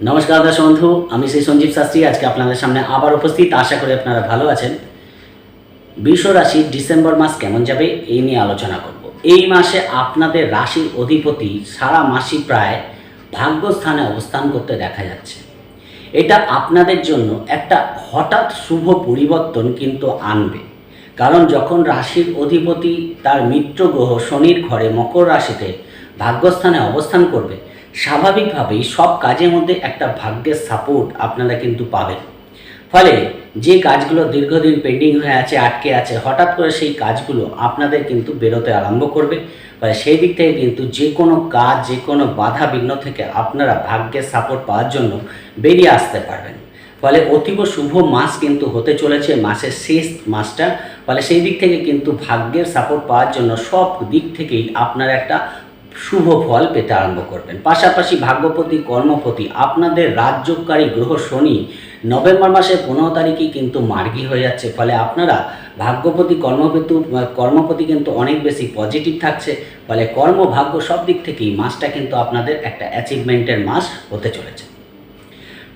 নমস্কার দর্শক বন্ধু, আমি সেই সঞ্জীব শাস্ত্রী। আজকে আপনাদের সামনে আবার উপস্থিত। আশা করি আপনারা ভালো আছেন। বৃষ রাশি ডিসেম্বর মাস কেমন যাবে এই নিয়ে আলোচনা করব। এই মাসে আপনাদের রাশির অধিপতি সারা মাসই প্রায় ভাগ্যস্থানে অবস্থান করতে দেখা যাচ্ছে। এটা আপনাদের জন্য একটা হঠাৎ শুভ পরিবর্তন কিন্তু আনবে। কারণ যখন রাশির অধিপতি তার মিত্র গ্রহ শনির ঘরে মকর রাশিতে ভাগ্যস্থানে অবস্থান করবে স্বাভাবিকভাবেই সব কাজের মধ্যে একটা ভাগ্যের সাপোর্ট আপনারা কিন্তু পাবেন। ফলে যে কাজগুলো দীর্ঘদিন পেন্ডিং হয়ে আছে, আটকে আছে, হঠাৎ করে সেই কাজগুলো আপনাদের কিন্তু বেরোতে আরম্ভ করবে। ফলে সেই দিক থেকে কিন্তু যে কোনো কাজ যে কোনো বাধা বিঘ্ন থেকে আপনারা ভাগ্যের সাপোর্ট পাওয়ার জন্য বেরিয়ে আসতে পারবেন। ফলে অতীব শুভ মাস কিন্তু হতে চলেছে মাসের শেষ মাসটা। ফলে সেই দিক থেকে কিন্তু ভাগ্যের সাপোর্ট পাওয়ার জন্য সব দিক থেকেই আপনারা একটা শুভ ফল পেতে আরম্ভ করবেন। পাশাপাশি ভাগ্যপতি, কর্মপতি, আপনাদের রাজ্যকারী গ্রহ শনি নভেম্বর মাসের পনেরো তারিখেই কিন্তু মার্গী হয়ে যাচ্ছে। ফলে আপনারা ভাগ্যপতি, কর্মপতি কর্মপতি কিন্তু অনেক বেশি পজিটিভ থাকছে। ফলে কর্ম ভাগ্য সব দিক থেকেই মাসটা কিন্তু আপনাদের একটা অ্যাচিভমেন্টের মাস হতে চলেছে।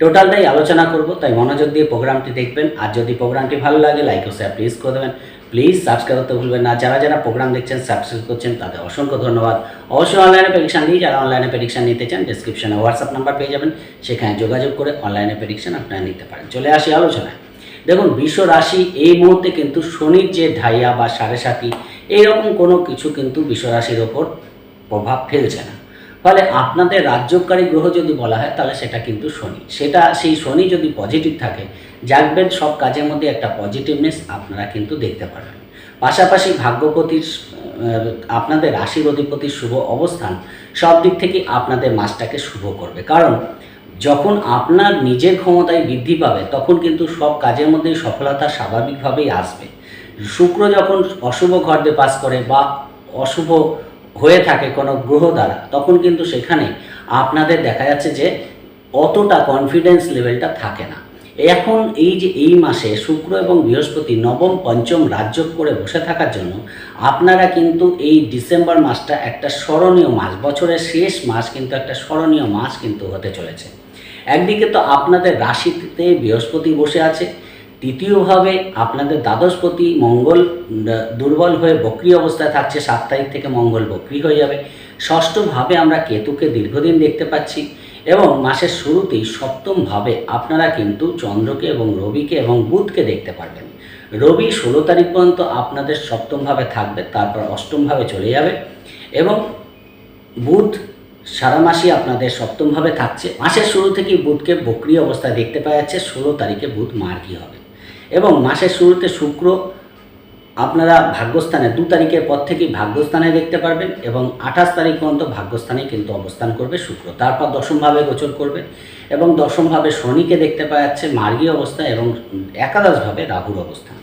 টোটালটাই আলোচনা করব, তাই মনোযোগ দিয়ে প্রোগ্রামটি দেখবেন। আর যদি প্রোগ্রামটি ভালো লাগে লাইক ও শেয়ার প্লিজ করে দেবেন। প্লিজ সাবস্ক্রাইব করতে ভুলবেন না। যারা যারা প্রোগ্রাম দেখছেন সাবস্ক্রাইব করছেন, তাদের অসংখ্য ধন্যবাদ। অবশ্যই অনলাইনে প্রেডিকশান দিই যারা অনলাইনে প্রেডিকশান নিতে চান ডিসক্রিপশনে হোয়াটসঅ্যাপ নাম্বার পেয়ে যাবেন। সেখানে যোগাযোগ করে অনলাইনে প্রেডিকশান আপনারা নিতে পারেন। চলে আসি আলোচনায়। দেখুন, বিশ্ব রাশি এই মুহূর্তে কিন্তু শনির যে ঢাইয়া বা সাড়ে সাতি, এইরকম কোনো কিছু কিন্তু বিশ্ব রাশির ওপর প্রভাব ফেলছে না। ফলে আপনাদের রাজ্যকারী গ্রহ যদি বলা হয়, তাহলে সেটা কিন্তু শনি। সেটা, সেই শনি যদি পজিটিভ থাকে, জাগবেন সব কাজের মধ্যে একটা পজিটিভনেস আপনারা কিন্তু দেখতে পারবেন। পাশাপাশি ভাগ্যপতির আপনাদের রাশির অধিপতির শুভ অবস্থান সব দিক থেকে আপনাদের মাসটাকে শুভ করবে। কারণ যখন আপনার নিজের ক্ষমতায় বৃদ্ধি পাবে, তখন কিন্তু সব কাজের মধ্যেই সফলতা স্বাভাবিকভাবেই আসবে। শুক্র যখন অশুভ ঘরতে পাস করে বা অশুভ হয়ে থাকে কোনো গ্রহ দ্বারা, তখন কিন্তু সেখানে আপনাদের দেখা যাচ্ছে যে অতটা কনফিডেন্স লেভেলটা থাকে না। এখন এই যে এই মাসে শুক্র এবং বৃহস্পতি নবম পঞ্চম রাজ্য করে বসে থাকার জন্য আপনারা কিন্তু এই ডিসেম্বর মাসটা একটা স্মরণীয় মাস, বছরের শেষ মাস কিন্তু একটা স্মরণীয় মাস কিন্তু হতে চলেছে। একদিকে তো আপনাদের রাশিতে বৃহস্পতি বসে আছে তৃতীয়ভাবে আপনাদের দ্বাদশপতি মঙ্গল দুর্বল হয়ে বক্রি অবস্থায় থাকছে, সাত তারিখ থেকে মঙ্গল বক্রি হয়ে যাবে। ষষ্ঠভাবে আমরা কেতুকে দীর্ঘদিন দেখতে পাচ্ছি এবং মাসের শুরুতেই সপ্তমভাবে আপনারা কিন্তু চন্দ্রকে এবং রবিকে এবং বুধকে দেখতে পারবেন। রবি ষোলো তারিখ পর্যন্ত আপনাদের সপ্তমভাবে থাকবে, তারপর অষ্টমভাবে চলে যাবে এবং বুধ সারা মাসই আপনাদের সপ্তমভাবে থাকছে। মাসের শুরু থেকেই বুধকে বক্রি অবস্থায় দেখতে পাওয়া যাচ্ছে, ষোলো তারিখে বুধ মার্গী হবে। এবং মাসের শুরুতে শুক্র আপনারা ভাগ্যস্থানে দু তারিখের পর থেকেই ভাগ্যস্থানে দেখতে পারবেন এবং আঠাশ তারিখ পর্যন্ত ভাগ্যস্থানে কিন্তু অবস্থান করবে শুক্র। তারপর দশমভাবে গোচর করবে এবং দশমভাবে শনিকে দেখতে পাওয়া যাচ্ছে মার্গী অবস্থা এবং একাদশভাবে রাহুর অবস্থান।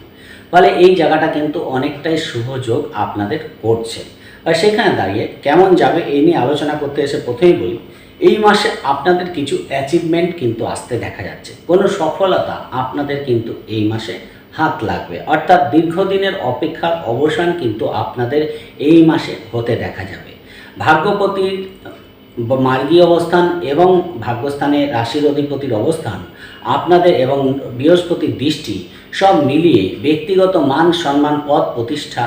ফলে এই জায়গাটা কিন্তু অনেকটাই শুভ যোগ আপনাদের করছে। আর সেখানে দাঁড়িয়ে কেমন যাবে এই নিয়ে আলোচনা করতে এসে প্রথমেই বলি এই মাসে আপনাদের কিছু অ্যাচিভমেন্ট কিন্তু আসতে দেখা যাচ্ছে। কোনো সফলতা আপনাদের কিন্তু এই মাসে হাত লাগবে। অর্থাৎ দীর্ঘদিনের অপেক্ষার অবসান কিন্তু আপনাদের এই মাসে হতে দেখা যাবে। ভাগ্যপতির মার্গী অবস্থান এবং ভাগ্যস্থানে রাশির অধিপতির অবস্থান, আপনাদের এবং বৃহস্পতির দৃষ্টি সব মিলিয়ে ব্যক্তিগত মান, সম্মান, পদ প্রতিষ্ঠা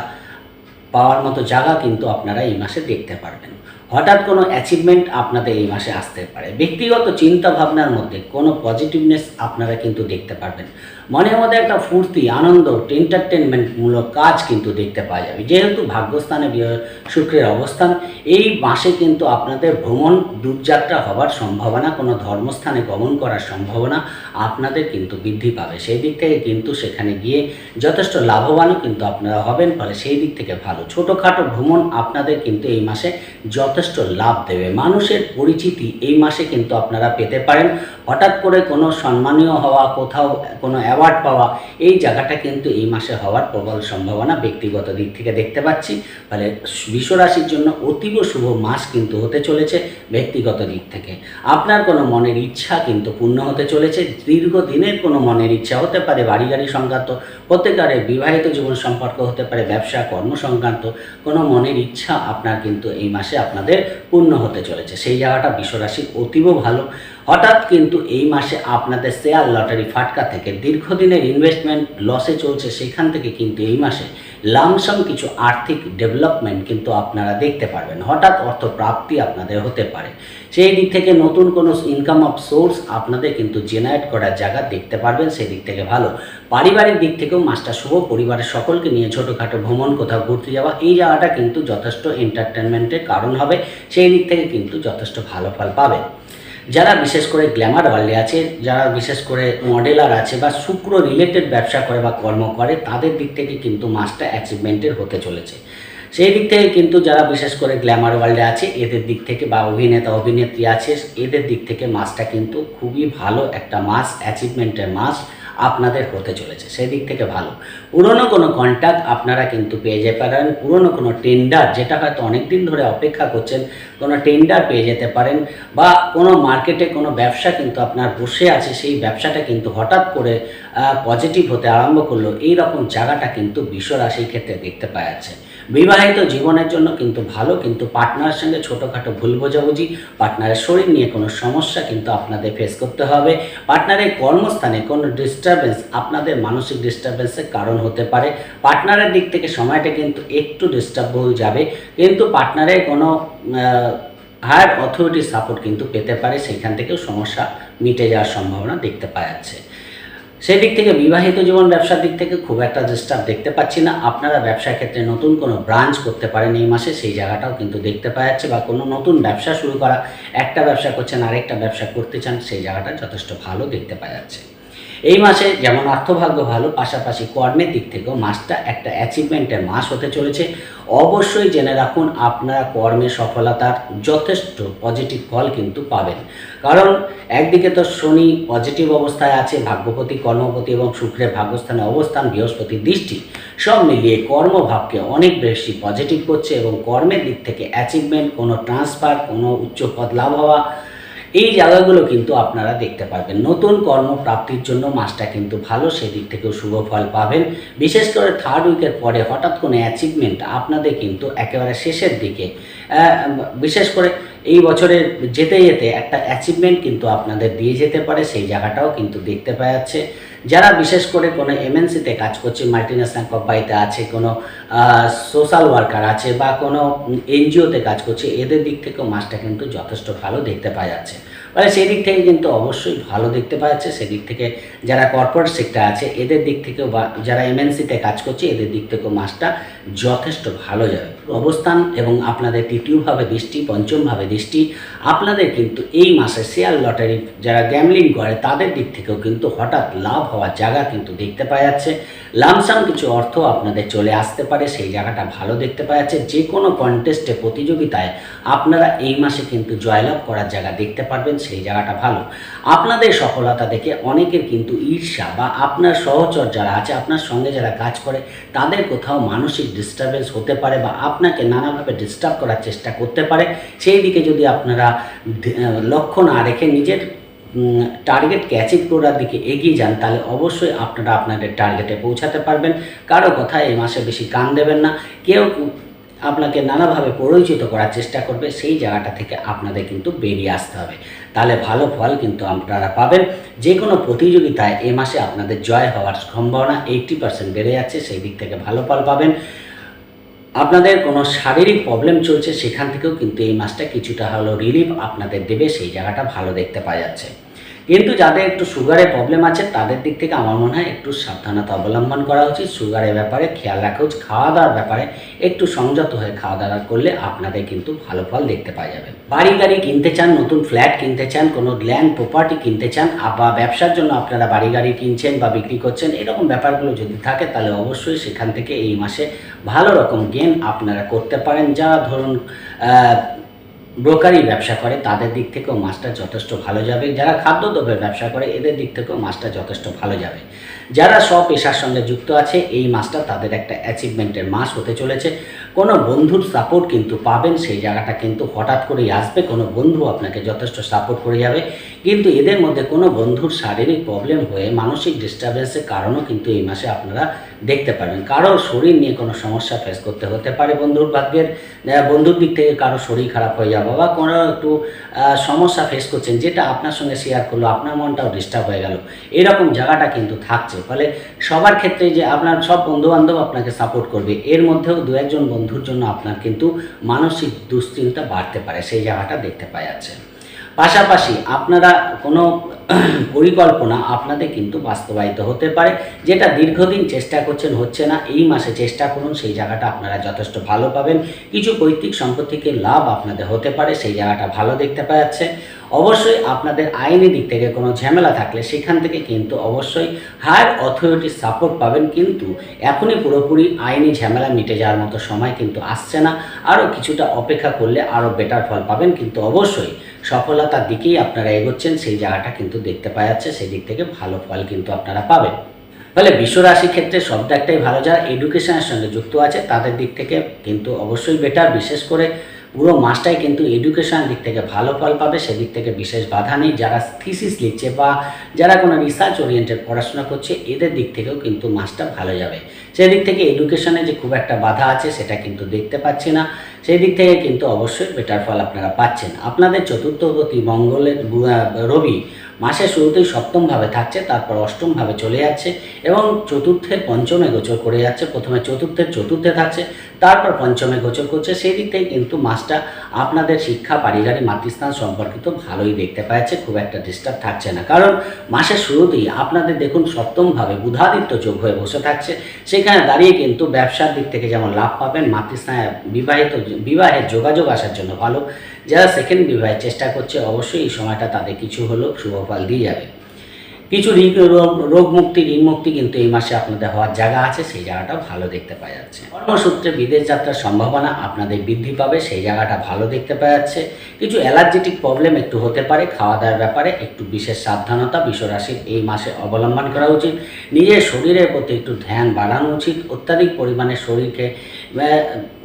পাওয়ার মতো জায়গা কিন্তু আপনারা এই মাসে দেখতে পারবেন। হঠাৎ কোনো অ্যাচিভমেন্ট আপনাদের এই মাসে আসতে পারে। ব্যক্তিগত চিন্তা ভাবনার মধ্যে কোনো পজিটিভনেস আপনারা কিন্তু দেখতে পারবেন। মনের মধ্যে একটা ফুর্তি, আনন্দ এন্টারটেনমেন্টমূলক কাজ কিন্তু দেখতে পাওয়া যাবে। যেহেতু ভাগ্যস্থানে শুক্রের অবস্থান, এই মাসে কিন্তু আপনাদের ভ্রমণ দূরযাত্রা হবার সম্ভাবনা, কোনো ধর্মস্থানে গমন করার সম্ভাবনা আপনাদের কিন্তু বৃদ্ধি পাবে। সেই দিক থেকে কিন্তু সেখানে গিয়ে যথেষ্ট লাভবানও কিন্তু আপনারা হবেন, ফলে সেই দিক থেকে ভালো। ছোটোখাটো ভ্রমণ আপনাদের কিন্তু এই মাসে যথেষ্ট লাভ দেবে। মানুষের পরিচিতি এই মাসে কিন্তু আপনারা পেতে পারেন। হঠাৎ করে কোনো সম্মানীয় হওয়া, কোথাও কোনো অ্যাওয়ার্ড পাওয়া। এই জায়গাটা কিন্তু এই মাসে হওয়ার প্রবল সম্ভাবনা ব্যক্তিগত দিক থেকে দেখতে পাচ্ছি। ফলে বিশ্বরাশির জন্য অতীব শুভ মাস কিন্তু হতে চলেছে ব্যক্তিগত দিক থেকে। আপনার কোনো মনের ইচ্ছা কিন্তু পূর্ণ হতে চলেছে। দীর্ঘদিনের কোনো মনের ইচ্ছা হতে পারে বাড়ি গাড়ি সংক্রান্ত প্রত্যেকারের বিবাহিত জীবন সম্পর্ক হতে পারে, ব্যবসা, কর্ম সংক্রান্ত, কোনো মনের ইচ্ছা আপনার কিন্তু এই মাসে আপনাদের পূর্ণ হতে চলেছে। সেই জায়গাটা বিশ্বরাশির অতীব ভালো। হঠাৎ কিন্তু এই মাসে আপনাদের শেয়ার লটারি ফাটকা থেকে দীর্ঘদিনের ইনভেস্টমেন্ট লসে চলছে, সেখান থেকে কিন্তু এই মাসে লামসাম কিছু আর্থিক ডেভেলপমেন্ট কিন্তু আপনারা দেখতে পারবেন। হঠাৎ অর্থ প্রাপ্তি আপনাদের হতে পারে। সেই দিক থেকে নতুন কোনো ইনকাম অফ সোর্স আপনাদের কিন্তু জেনারেট করার জায়গা দেখতে পারবেন, সেই দিক থেকে ভালো। পারিবারিক দিক থেকেও মাসটা শুভ। পরিবারের সকলকে নিয়ে ছোটোখাটো ভ্রমণ, কোথাও ঘুরতে যাওয়া, এই জায়গাটা কিন্তু যথেষ্ট এন্টারটেনমেন্টের কারণ হবে। সেই দিক থেকে কিন্তু যথেষ্ট ভালো ফল পাবেন। যারা বিশেষ করে গ্ল্যামার ওয়ার্ল্ডে আছে, যারা বিশেষ করে মডেলার আছে বা শুক্র রিলেটেড ব্যবসা করে বা কর্ম করে, তাদের দিক থেকে কিন্তু মাসটা অ্যাচিভমেন্টের হতে চলেছে। সেই দিক থেকে কিন্তু যারা বিশেষ করে গ্ল্যামার ওয়ার্ল্ডে আছে, এদের দিক থেকে বা অভিনেতা, অভিনেত্রী আছে, এদের দিক থেকে মাসটা কিন্তু খুবই ভালো একটা মাস অ্যাচিভমেন্টের মাস আপনাদের হতে চলেছে সেই দিক থেকে ভালো। পুরনো কোনো কন্ট্যাক্ট আপনারা কিন্তু পেয়ে যেতে পারেন, পুরনো কোনো টেন্ডার যেটা হয়তো অনেক দিন ধরে অপেক্ষা করছেন, কোনো টেন্ডার পেয়ে যেতে পারেন, বা কোনো মার্কেটে কোনো ব্যবসা কিন্তু আপনার বসে আছে, সেই ব্যবসাটা কিন্তু হঠাৎ করে পজিটিভ হতে আরম্ভ করল এই রকম জায়গাটা কিন্তু বিশ্ব রাশির ক্ষেত্রে দেখতে পাওয়া যাচ্ছে বিবাহিত জীবনের জন্য কিন্তু ভালো, কিন্তু পার্টনারের সঙ্গে ছোটোখাটো ভুল বোঝাবুঝি পার্টনারের শরীর নিয়ে কোনো সমস্যা কিন্তু আপনাদের ফেস করতে হবে। পার্টনারের কর্মস্থানে কোনো ডিস্টারবেন্স আপনাদের মানসিক ডিস্টারবেন্সের কারণ হতে পারে। পার্টনারের দিক থেকে সময়টা কিন্তু একটু ডিস্টার্ব হয়ে যাবে, কিন্তু পার্টনারের কোনো হায়ার অথরিটির সাপোর্ট কিন্তু পেতে পারে। সেইখান থেকেও সমস্যা মিটে যাওয়ার সম্ভাবনা দেখতে পাওয়া যাচ্ছে। সেই দিক থেকে বিবাহিত জীবন ব্যবসার দিক থেকে খুব একটা ডিস্টার্ব দেখতে পাচ্ছি না। আপনারা ব্যবসার ক্ষেত্রে নতুন কোনো ব্রাঞ্চ করতে পারেন এই মাসে, সেই জায়গাটাও কিন্তু দেখতে পাওয়া যাচ্ছে বা কোনো নতুন ব্যবসা শুরু করা, একটা ব্যবসা করছেন, আরেকটা ব্যবসা করতে চান, সেই জায়গাটা যথেষ্ট ভালো দেখতে পাওয়া যাচ্ছে। এই মাসে যেমন অর্থভাগ্য ভালো, পাশাপাশি কর্মের দিক থেকেও মাসটা একটা অ্যাচিভমেন্টের মাস হতে চলেছে। অবশ্যই জেনে রাখুন, আপনারা কর্মে সফলতার যথেষ্ট পজিটিভ ফল কিন্তু পাবেন। কারণ একদিকে তো শনি পজিটিভ অবস্থায় আছে, ভাগ্যপতি, কর্মপতি এবং শুক্রের ভাগ্যস্থানে অবস্থান, বৃহস্পতি দৃষ্টি, সব মিলিয়ে কর্মভাবকে অনেক বেশি পজিটিভ করছে এবং কর্মের দিক থেকে অ্যাচিভমেন্ট কোনো ট্রান্সফার কোনো উচ্চ পদ লাভ হওয়া এই জায়গাগুলো কিন্তু আপনারা দেখতে পারবেন। নতুন কর্মপ্রাপ্তির জন্য মাসটা কিন্তু ভালো, সেদিক থেকেও শুভ ফল পাবেন। বিশেষ করে থার্ড উইকের পরে হঠাৎ কোনো অ্যাচিভমেন্ট আপনাদের কিন্তু একেবারে শেষের দিকে বিশেষ করে এই বছরে যেতে যেতে একটা অ্যাচিভমেন্ট কিন্তু আপনাদের দিয়ে যেতে পারে, সেই জায়গাটাও কিন্তু দেখতে পাওয়া যাচ্ছে। যারা বিশেষ করে কোনো এমএনসিতে কাজ করছে মাল্টিন্যাশনাল কোম্পানিতে আছে, কোনো সোশ্যাল ওয়ার্কার আছে বা কোনো এনজিওতে কাজ করছে, এদের দিক থেকেও মাসটা কিন্তু যথেষ্ট ভালো দেখতে পাওয়া যাচ্ছে। মানে সেই দিক থেকে কিন্তু অবশ্যই ভালো দেখতে পাওয়া যাচ্ছে সেদিক থেকে যারা কর্পোরেট সেক্টর আছে, এদের দিক থেকেও বা যারা এমএনসিতে কাজ করছে, এদের দিক থেকেও মাসটা যথেষ্ট ভালো যাবে। অবস্থান এবং আপনাদের তৃতীয়ভাবে দৃষ্টি, পঞ্চমভাবে দৃষ্টি, আপনাদের কিন্তু এই মাসে শেয়ার লটারি যারা গ্যামলিং করে, তাদের দিক থেকেও কিন্তু হঠাৎ লাভ হওয়ার জায়গা কিন্তু দেখতে পাওয়া যাচ্ছে। লামসাম কিছু অর্থ আপনাদের চলে আসতে পারে, সেই জায়গাটা ভালো দেখতে পাওয়া যাচ্ছে। যে কোনো কন্টেস্টে প্রতিযোগিতায় আপনারা এই মাসে কিন্তু জয়লাভ করার জায়গা দেখতে পারবেন। সেই জায়গাটা ভালো। আপনাদের সফলতা দেখে অনেকের কিন্তু ঈর্ষা বা আপনার সহচর যারা আছে, আপনার সঙ্গে যারা কাজ করে, তাদের কোথাও মানসিক ডিস্টারবেন্স হতে পারে বা আপনাকে নানাভাবে ডিস্টার্ব করার চেষ্টা করতে পারে। সেই দিকে যদি আপনারা লক্ষ্য না রেখে নিজের টার্গেটকে অ্যাচিভ করার দিকে এগিয়ে যান, তাহলে অবশ্যই আপনারা আপনাদের টার্গেটে পৌঁছাতে পারবেন। কারও কথা এই মাসে বেশি কান দেবেন না। কেউ আপনাকে নানাভাবে পরিচিত করার চেষ্টা করবে, সেই জায়গাটা থেকে আপনাদের কিন্তু বেরিয়ে আসতে হবে। তাহলে ভালো ফল কিন্তু আপনারা পাবেন। যে কোনো প্রতিযোগিতায় এ মাসে আপনাদের জয় হওয়ার সম্ভাবনা এইট্টি পার্সেন্ট বেড়ে যাচ্ছে, সেই দিক থেকে ভালো ফল পাবেন। আপনাদের কোনো শারীরিক প্রবলেম চলছে, সেখান থেকেও কিন্তু এই মাসটা কিছুটা হলো রিলিফ আপনাদের দেবে, সেই জায়গাটা ভালো দেখতে পাওয়া যাচ্ছে। কিন্তু যাদের একটু সুগারের প্রবলেম আছে, তাদের দিক থেকে আমার মনে হয় একটু সাবধানতা অবলম্বন করা উচিত। সুগারের ব্যাপারে খেয়াল রাখা উচিত। খাওয়া দাওয়ার ব্যাপারে একটু সংযত হয়ে খাওয়া দাওয়া করলে আপনাদের কিন্তু ভালো ফল দেখতে পাওয়া যাবে। বাড়ি গাড়ি কিনতে চান, নতুন ফ্ল্যাট কিনতে চান, কোনো ল্যান্ড প্রপার্টি কিনতে চান বা ব্যবসার জন্য আপনারা বাড়ি গাড়ি কিনছেন বা বিক্রি করছেন, এরকম ব্যাপারগুলো যদি থাকে, তাহলে অবশ্যই সেখান থেকে এই মাসে ভালো রকম গেন আপনারা করতে পারেন। যা ধরুন ব্রোকারি ব্যবসা করে, তাদের দিক থেকেও মাছটা যথেষ্ট ভালো যাবে। যারা খাদ্যদ্রব্যের ব্যবসা করে, এদের দিক থেকেও মাছটা যথেষ্ট ভালো যাবে। যারা সব পেশার সঙ্গে যুক্ত আছে, এই মাছটা তাদের একটা অ্যাচিভমেন্টের মাস হতে চলেছে। কোনো বন্ধুর সাপোর্ট কিন্তু পাবেন, সেই জায়গাটা কিন্তু হঠাৎ করেই আসবে। কোনো বন্ধু আপনাকে যথেষ্ট সাপোর্ট করে যাবে। কিন্তু এদের মধ্যে কোনো বন্ধুর শারীরিক প্রবলেম হয়ে, মানসিক ডিস্টারবেন্সের কারণও কিন্তু এই মাসে আপনারা দেখতে পারবেন। কারোর শরীর নিয়ে কোনো সমস্যা ফেস করতে হতে পারে বন্ধুর ভাগ্যের। বন্ধুর দিক থেকে কারও শরীর খারাপ হয়ে যাবে বা কোনো একটু সমস্যা ফেস করছেন, যেটা আপনার সঙ্গে শেয়ার করল, আপনার মনটাও ডিস্টার্ব হয়ে গেল। এরকম জায়গাটা কিন্তু থাকছে। ফলে সবার ক্ষেত্রে যে আপনার সব বন্ধুবান্ধব আপনাকে সাপোর্ট করবে, এর মধ্যেও দু একজন বন্ধুর জন্য আপনার কিন্তু মানসিক দুশ্চিন্তা বাড়তে পারে সেই জায়গাটা দেখতে পাওয়া যাচ্ছে পাশাপাশি আপনারা কোনো পরিকল্পনা আপনাদের কিন্তু বাস্তবায়িত হতে পারে, যেটা দীর্ঘদিন চেষ্টা করছেন, হচ্ছে না, এই মাসে চেষ্টা করুন, সেই জায়গাটা আপনারা যথেষ্ট ভালো পাবেন। কিছু পৈতৃক সম্পত্তিকে লাভ আপনাদের হতে পারে, সেই জায়গাটা ভালো দেখতে পাওয়া যাচ্ছে অবশ্যই আপনাদের আইনি দিক থেকে কোনো ঝামেলা থাকলে সেখান থেকে কিন্তু অবশ্যই হায়ার অথরিটির সাপোর্ট পাবেন, কিন্তু এখনই পুরোপুরি আইনি ঝামেলা মিটে যাওয়ার মতো সময় কিন্তু আসছে না। আরও কিছুটা অপেক্ষা করলে আরও বেটার ফল পাবেন, কিন্তু অবশ্যই সফলতার দিকেই আপনারা এগোচ্ছেন, সেই জায়গাটা কিন্তু দেখতে পাওয়া যাচ্ছে সেই দিক থেকে ভালো ফল কিন্তু আপনারা পাবেন। ফলে বিশ্বরাশির ক্ষেত্রে সব একটাই ভালো যারা এডুকেশনের সঙ্গে যুক্ত আছে, তাদের দিক থেকে কিন্তু অবশ্যই বেটার বিশেষ করে পুরো মাসটাই কিন্তু এডুকেশনের দিক থেকে ভালো ফল পাবে, সেদিক থেকে বিশেষ বাধা নেই। যারা থিসিস লিখছে বা যারা কোনো রিসার্চ ওরিয়েন্টেড পড়াশোনা করছে, এদের দিক থেকেও কিন্তু মাসটা ভালো যাবে। সেদিক থেকে এডুকেশনে যে খুব একটা বাধা আছে, সেটা কিন্তু দেখতে পাচ্ছি না। সেই দিক থেকে কিন্তু অবশ্যই বেটার ফল আপনারা পাচ্ছেন। আপনাদের চতুর্থ গতি মঙ্গলের রবি মাসের শুরুতেই সপ্তমভাবে থাকছে, তারপর অষ্টমভাবে চলে যাচ্ছে এবং চতুর্থের পঞ্চমে গোচর করে যাচ্ছে। প্রথমে চতুর্থের চতুর্থে থাকছে, তারপর পঞ্চমে গোচর করছে। সেই দিক থেকে কিন্তু মাসটা আপনাদের শিক্ষা, পারিবারিক, মাতৃস্থান সম্পর্কিত ভালোই দেখতে পাচ্ছে, খুব একটা ডিস্টার্ব থাকছে না। কারণ মাসের শুরুতেই আপনাদের দেখুন সপ্তমভাবে বুধাদিত্য যোগ হয়ে বসে থাকছে। সেখানে দাঁড়িয়ে কিন্তু ব্যবসার দিক থেকে যেমন লাভ পাবেন, মাতৃস্থানে বিবাহিত, বিবাহের যোগাযোগ আসার জন্য ভালো। যারা সেকেন্ড বিবাহের চেষ্টা করছে, অবশ্যই এই সময়টা তাদের কিছু হলেও শুভফল দিয়ে যাবে কিছু রোগ মুক্তি ঋণ মুক্তি কিন্তু এই মাসে আপনাদের হওয়ার জায়গা আছে, সেই জায়গাটাও ভালো দেখতে পাওয়া যাচ্ছে। কর্মসূত্রে বিদেশ যাত্রার সম্ভাবনা আপনাদের বৃদ্ধি পাবে, সেই জায়গাটা ভালো দেখতে পাওয়া যাচ্ছে। কিছু অ্যালার্জেটিক প্রবলেম একটু হতে পারে খাওয়া দাওয়ার ব্যাপারে একটু বিশেষ সাবধানতা, বিশ্বরাশির এই মাসে অবলম্বন করা উচিত। নিজের শরীরের প্রতি একটু ধ্যান বাড়ানো উচিত, অত্যাধিক পরিমাণে শরীরকে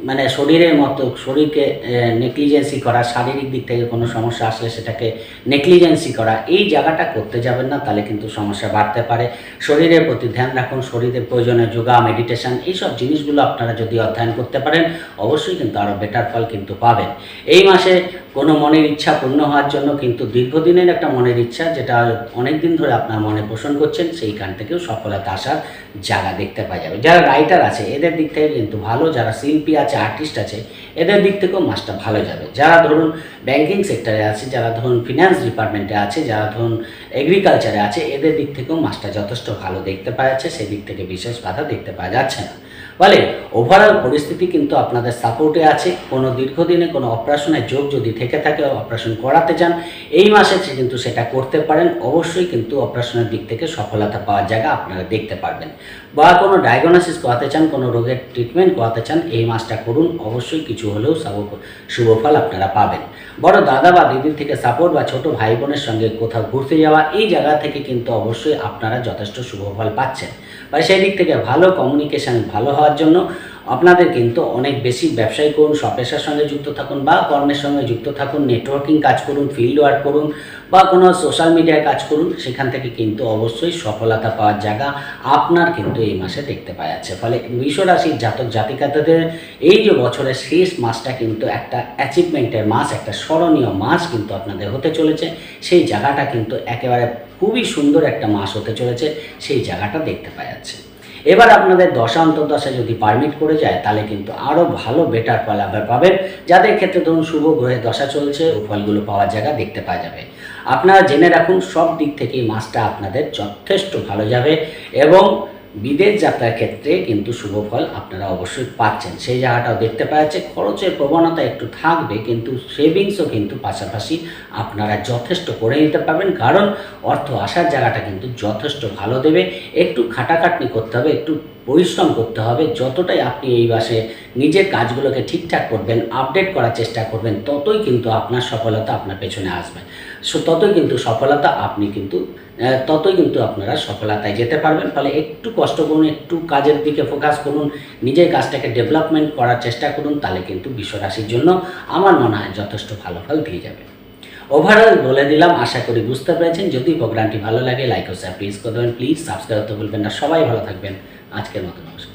মানে শরীরের মতো শরীরকে নেগলিজেন্সি করা, শারীরিক দিক থেকে কোনো সমস্যা আসলে সেটাকে নেগলিজেন্সি করা, এই জায়গাটা করতে যাবেন না, তাহলে কিন্তু সমস্যা বাড়তে পারে। শরীরের প্রতি ধ্যান রাখুন, শরীরের প্রয়োজনে যোগা মেডিটেশন এইসব জিনিসগুলো আপনারা যদি অধ্যয়ন করতে পারেন, অবশ্যই কিন্তু আরও বেটার ফল কিন্তু পাবেন। এই মাসে কোনো মনের ইচ্ছা পূর্ণ হওয়ার জন্য কিন্তু দীর্ঘদিনের একটা মনের ইচ্ছা, যেটা অনেক দিন ধরে আপনার মনে পোষণ করছেন, সেইখান থেকেও সফলতা আসার জায়গা দেখতে পাওয়া যাবে। যারা রাইটার আছে, এদের দিক থেকে কিন্তু ভালো, যারা শিল্পী আছে আর্টিস্ট আছে, এদের দিক থেকেও মাসটা ভালো যাবে। যারা ধরুন ব্যাংকিং সেক্টরে আছে, যারা ধরুন ফিনান্স ডিপার্টমেন্টে আছে, যারা ধরুন এগ্রিকালচারে আছে, এদের দিক থেকেও মাসটা যথেষ্ট ভালো দেখতে পাওয়া যাচ্ছে, সেদিক থেকে বিশেষ বাধা দেখতে পাওয়া যাচ্ছে না। বলে ওভারঅল পরিস্থিতি কিন্তু আপনাদের সাপোর্টে আছে। কোনো দীর্ঘদিনে কোনো অপারেশনের যোগ যদি থেকে থাকে অপারেশন করাতে চান, এই মাসে কিন্তু সেটা করতে পারেন। অবশ্যই কিন্তু অপারেশনের দিক থেকে সফলতা পাওয়ার জায়গা আপনারা দেখতে পারবেন। বা কোনো ডায়াগনোসিস করাতে চান, কোনো রোগের ট্রিটমেন্ট করাতে চান, এই মাসটা করুন। অবশ্যই কিছু হলেও শুভফল আপনারা পাবেন। বড় দাদা বা দিদির থেকে সাপোর্ট বা ছোট ভাই বোনের সঙ্গে কোথাও ঘুরতে যাওয়া, এই জায়গা থেকে কিন্তু অবশ্যই আপনারা যথেষ্ট শুভফল পাচ্ছেন। বা সেই দিক থেকে ভালো কমিউনিকেশান ভালো হওয়ার জন্য আপনাদের কিন্তু অনেক বেশি ব্যবসায়ী করুন স্বপেশার সঙ্গে যুক্ত থাকুন বা কর্মের সঙ্গে যুক্ত থাকুন নেটওয়ার্কিং কাজ করুন ফিল্ড ওয়ার্ক করুন বা কোনো সোশ্যাল মিডিয়ায় কাজ করুন, সেখান থেকে কিন্তু অবশ্যই সফলতা পাওয়ার জায়গা আপনার কিন্তু এই মাসে দেখতে পাওয়া যাচ্ছে। ফলে বিশ্বরাশির জাতক জাতিকাদের এই যে বছরের শেষ মাসটা কিন্তু একটা অ্যাচিভমেন্টের মাস, একটা স্মরণীয় মাস কিন্তু আপনাদের হতে চলেছে। সেই জায়গাটা কিন্তু একেবারে খুবই সুন্দর একটা মাস হতে চলেছে। সেই জায়গাটা দেখতে পাওয়া যাচ্ছে। এবার আপনাদের দশা যদি পারমিট করে যায়, তাহলে কিন্তু আরও ভালো বেটার ফল আবার পাবেন। যাদের ক্ষেত্রে ধরুন শুভ গ্রহের দশা চলছে, ও ফলগুলো পাওয়ার জায়গা দেখতে পাওয়া যাবে। আপনারা জেনে রাখুন, সব দিক থেকেই মাছটা আপনাদের যথেষ্ট ভালো যাবে এবং বিদেশ যাত্রার ক্ষেত্রে কিন্তু শুভ ফল আপনারা অবশ্যই পাচ্ছেন। সেই জায়গাটাও দেখতে পাওয়া যাচ্ছে, খরচের প্রবণতা একটু থাকবে, কিন্তু সেভিংসও কিন্তু পাশাপাশি আপনারা যথেষ্ট করে নিতে পারবেন, কারণ অর্থ আসার জায়গাটা কিন্তু যথেষ্ট ভালো দেবে। একটু খাটাখাটনি করতে হবে, একটু পরিশ্রম করতে হবে। যতটাই আপনি এই মাসে নিজের কাজগুলোকে ঠিকঠাক করবেন আপডেট করার চেষ্টা করবেন, ততই কিন্তু আপনার সফলতা আপনার পেছনে আসবে। সো ততই কিন্তু সফলতা আপনি কিন্তু ততই কিন্তু আপনারা সফলতায় যেতে পারবেন। ফলে একটু কষ্ট করুন, একটু কাজের দিকে ফোকাস করুন, নিজের কাজটাকে ডেভেলপমেন্ট করার চেষ্টা করুন, তাহলে কিন্তু বিশ্বরাশির জন্য আমার মনে হয় যথেষ্ট ভালো ফল দিয়ে যাবে। ওভারঅল বলে দিলাম, আশা করি বুঝতে পেরেছেন। যদি প্রোগ্রামটি ভালো লাগে লাইক ও শেয়ার প্লিজ করে দেবেন। প্লিজ সাবস্ক্রাইব করতে ভুলবেন না। সবাই ভালো থাকবেন। আজকের মতো নমস্কার